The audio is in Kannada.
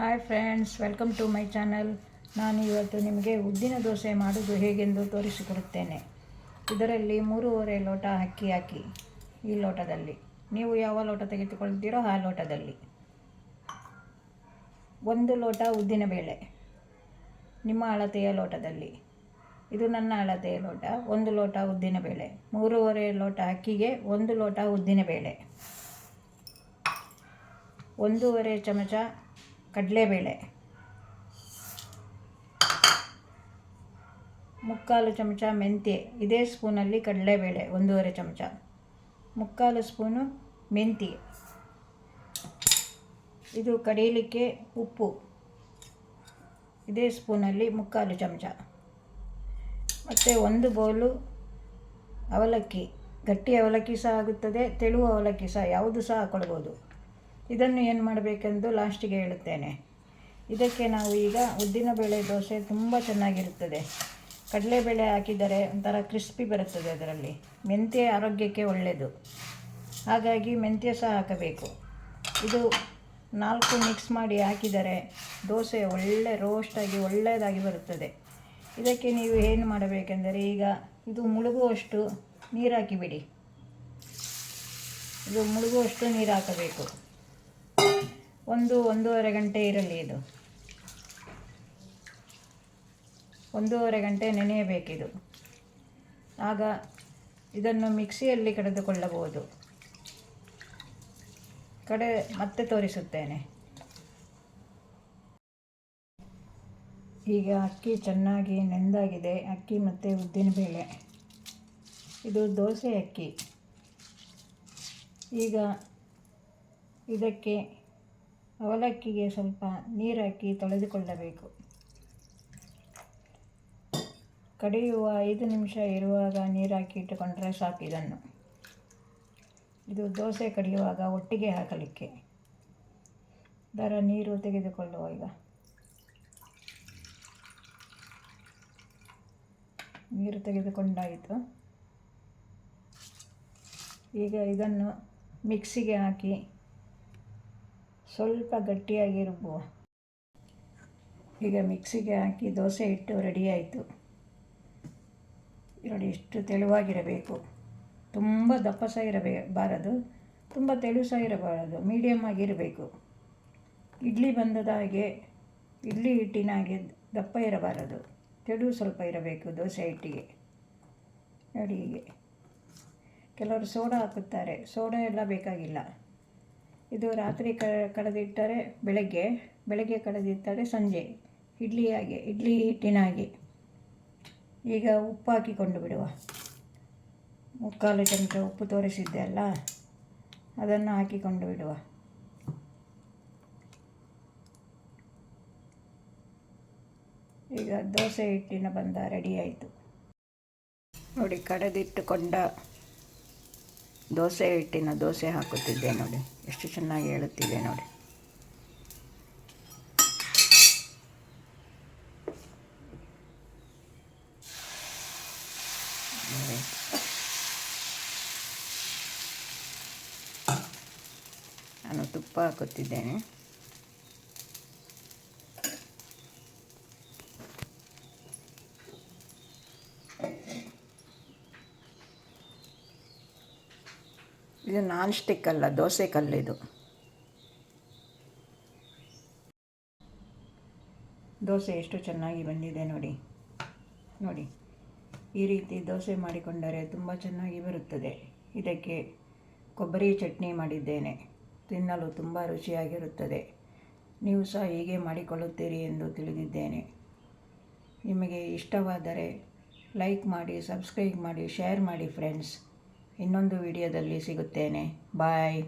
Hi friends welcome to my channel ನಾನು ಇವತ್ತು ನಿಮಗೆ ಉದ್ದಿನ ದೋಸೆ ಮಾಡೋದು ಹೇಗೆಂದು ತೋರಿಸಿಕೊಡುತ್ತೇನೆ. ಇದರಲ್ಲಿ ಮೂರುವರೆ ಲೋಟ ಅಕ್ಕಿ ಹಾಕಿ, ಈ ಲೋಟದಲ್ಲಿ. ನೀವು ಯಾವ ಲೋಟ ತೆಗೆದುಕೊಳ್ತೀರೋ ಆ ಲೋಟದಲ್ಲಿ. ಒಂದು ಲೋಟ ಉದ್ದಿನ ಬೇಳೆ, ನಿಮ್ಮ ಅಳತೆಯ ಲೋಟದಲ್ಲಿ. ಇದು ನನ್ನ ಅಳತೆಯ ಲೋಟ, ಒಂದು ಲೋಟ ಉದ್ದಿನಬೇಳೆ ಮೂರುವರೆ ಲೋಟ ಅಕ್ಕಿಗೆ ಒಂದು ಲೋಟ ಉದ್ದಿನಬೇಳೆ ಒಂದೂವರೆ ಚಮಚ ಕಡಲೆಬೇಳೆ. ಮುಕ್ಕಾಲು ಚಮಚ ಮೆಂತ್ಯ, ಇದೇ ಸ್ಪೂನಲ್ಲಿ ಕಡಲೆಬೇಳೆ, ಒಂದೂವರೆ ಚಮಚ. ಮುಕ್ಕಾಲು ಸ್ಪೂನು ಮೆಂತ್ಯ. ಇದು ಕಡೀಲಿಕ್ಕೆ ಉಪ್ಪು. ಇದೇ ಸ್ಪೂನಲ್ಲಿ ಮುಕ್ಕಾಲು ಚಮಚ. ಮತ್ತು ಒಂದು ಬೌಲು ಅವಲಕ್ಕಿ. ಗಟ್ಟಿ ಅವಲಕ್ಕಿ ಸಹ ಆಗುತ್ತದೆ, ತೆಳು ಅವಲಕ್ಕಿ ಸಹ, ಯಾವುದು ಸಹ ಹಾಕ್ಕೊಳ್ಬೋದು ಇದನ್ನು ಏನು ಮಾಡಬೇಕೆಂದು ಲಾಸ್ಟಿಗೆ ಹೇಳುತ್ತೇನೆ. ಇದಕ್ಕೆ ನಾವು ಈಗ ಉದ್ದಿನಬೇಳೆ ದೋಸೆ ತುಂಬ ಚೆನ್ನಾಗಿರುತ್ತದೆ. ಕಡಲೆಬೇಳೆ ಹಾಕಿದರೆ ಒಂಥರ ಕ್ರಿಸ್ಪಿ ಬರುತ್ತದೆ ಅದರಲ್ಲಿ. ಮೆಂತ್ಯ ಆರೋಗ್ಯಕ್ಕೆ ಒಳ್ಳೆಯದು ಹಾಗಾಗಿ ಮೆಂತ್ಯ ಸಹ ಹಾಕಬೇಕು. ಇದು ನಾಲ್ಕು ಮಿಕ್ಸ್ ಮಾಡಿ ಹಾಕಿದರೆ ದೋಸೆ ಒಳ್ಳೆ ರೋಸ್ಟಾಗಿ ಒಳ್ಳೆಯದಾಗಿ ಬರುತ್ತದೆ. ಇದಕ್ಕೆ ನೀವು ಏನು ಮಾಡಬೇಕೆಂದರೆ ಈಗ ಇದು ಮುಳುಗುವಷ್ಟು ನೀರು ಹಾಕಿಬಿಡಿ. ಇದು ಮುಳುಗುವಷ್ಟು ನೀರು ಹಾಕಬೇಕು. ಒಂದು ಒಂದೂವರೆ ಗಂಟೆ ಇರಲಿ ಇದು. ಒಂದೂವರೆ ಗಂಟೆ ನೆನೆಯಬೇಕಿದು. ಆಗ ಇದನ್ನು ಮಿಕ್ಸಿಯಲ್ಲಿ ಕಡೆದುಕೊಳ್ಳಬಹುದು. ಕಡೆ ಮತ್ತೆ ತೋರಿಸುತ್ತೇನೆ. ಈಗ ಅಕ್ಕಿ ಚೆನ್ನಾಗಿ ನೆಂದಾಗಿದೆ. ಅಕ್ಕಿ ಮತ್ತು ಉದ್ದಿನಬೇಳೆ ಇದು ದೋಸೆ ಅಕ್ಕಿ. ಈಗ ಇದಕ್ಕೆ ಅವಲಕ್ಕಿಗೆ ಸ್ವಲ್ಪ ನೀರು ಹಾಕಿ ತೊಳೆದುಕೊಳ್ಳಬೇಕು. ಕಡಿಯುವ ಐದು ನಿಮಿಷ ಇರುವಾಗ ನೀರಾಕಿ ಹಾಕಿ ಇಟ್ಟುಕೊಂಡ್ರೆ ಸಾಕು ಇದನ್ನು. ಇದು ದೋಸೆ ಕಡಿಯುವಾಗ ಒಟ್ಟಿಗೆ ಹಾಕಲಿಕ್ಕೆ. ದರ ನೀರು ತೆಗೆದುಕೊಳ್ಳುವ ಈಗ. ನೀರು ತೆಗೆದುಕೊಂಡಾಯಿತು. ಈಗ ಇದನ್ನು ಮಿಕ್ಸಿಗೆ ಹಾಕಿ ಸ್ವಲ್ಪ ಗಟ್ಟಿಯಾಗಿ ರುಬ್ಬುವ ಈಗ ಮಿಕ್ಸಿಗೆ ಹಾಕಿ ದೋಸೆ ಹಿಟ್ಟು ರೆಡಿ ಆಯಿತು. ನೋಡಿ ಇಷ್ಟು ತೆಳುವಾಗಿರಬೇಕು. ತುಂಬ ದಪ್ಪ ಸಹ ಇರಬೇ, ಬಾರದು. ತುಂಬ ತೆಳು ಸಹ ಇರಬಾರದು. ಮೀಡಿಯಮ್ ಆಗಿರಬೇಕು. ಇಡ್ಲಿ ಬಂದದ ಹಾಗೆ, ಇಡ್ಲಿ ಹಿಟ್ಟಿನ ಹಾಗೆ ದಪ್ಪ ಇರಬಾರದು. ತೆಳು ಸ್ವಲ್ಪ ಇರಬೇಕು ದೋಸೆ ಹಿಟ್ಟಿಗೆ. ನೋಡಿ ಹೀಗೆ. ಕೆಲವರು ಸೋಡಾ ಹಾಕುತ್ತಾರೆ. ಸೋಡಾ ಎಲ್ಲ ಬೇಕಾಗಿಲ್ಲ. ಇದು ರಾತ್ರಿ ಕ, ಕಳೆದಿಟ್ಟರೆ ಬೆಳಗ್ಗೆ ಬೆಳಗ್ಗೆ ಕಳೆದಿಟ್ಟರೆ ಸಂಜೆ, ಇಡ್ಲಿ ಇಡ್ಲಿ ಹಿಟ್ಟಿನ ಹಾಗೆ. ಈಗ ಉಪ್ಪು ಹಾಕಿಕೊಂಡು ಬಿಡುವ. ಮುಕ್ಕಾಲು ಚಮಚ ಉಪ್ಪು ತೋರಿಸಿದ್ದೆ ಅಲ್ಲ, ಅದನ್ನು ಹಾಕಿಕೊಂಡು ಬಿಡುವ. ಈಗ ದೋಸೆ ಹಿಟ್ಟಿನ ಬಂದ ರೆಡಿ ಆಯಿತು. ನೋಡಿ ಕಡೆದಿಟ್ಟುಕೊಂಡ ದೋಸೆ ಹಿಟ್ಟಿನ ದೋಸೆ ಹಾಕುತ್ತಿದ್ದೆ ನೋಡಿ. ಎಷ್ಟು ಚೆನ್ನಾಗಿ ಹೇಳುತ್ತಿದೆ ನೋಡಿ. ನಾನು ತುಪ್ಪ ಹಾಕುತ್ತಿದ್ದೇನೆ. ಇದು ನಾನ್ ಸ್ಟಿಕ್ ಅಲ್ಲ, ದೋಸೆ ಕಲ್ಲಿದು ದೋಸೆ ಎಷ್ಟು ಚೆನ್ನಾಗಿ ಬಂದಿದೆ ನೋಡಿ. ನೋಡಿ, ಈ ರೀತಿ ದೋಸೆ ಮಾಡಿಕೊಂಡರೆ ತುಂಬ ಚೆನ್ನಾಗಿ ಬರುತ್ತದೆ. ಇದಕ್ಕೆ ಕೊಬ್ಬರಿ ಚಟ್ನಿ ಮಾಡಿದ್ದೇನೆ. ತಿನ್ನಲು ತುಂಬ ರುಚಿಯಾಗಿರುತ್ತದೆ. ನೀವು ಸಹ ಹೀಗೆ ಮಾಡಿಕೊಳ್ಳುತ್ತೀರಿ ಎಂದು ತಿಳಿದಿದ್ದೇನೆ. ನಿಮಗೆ ಇಷ್ಟವಾದರೆ ಲೈಕ್ ಮಾಡಿ, ಸಬ್ಸ್ಕ್ರೈಬ್ ಮಾಡಿ, ಶೇರ್ ಮಾಡಿ ಫ್ರೆಂಡ್ಸ್ ಇನ್ನೊಂದು ವಿಡಿಯೋದಲ್ಲಿ ಸಿಗುತ್ತೇನೆ. ಬಾಯ್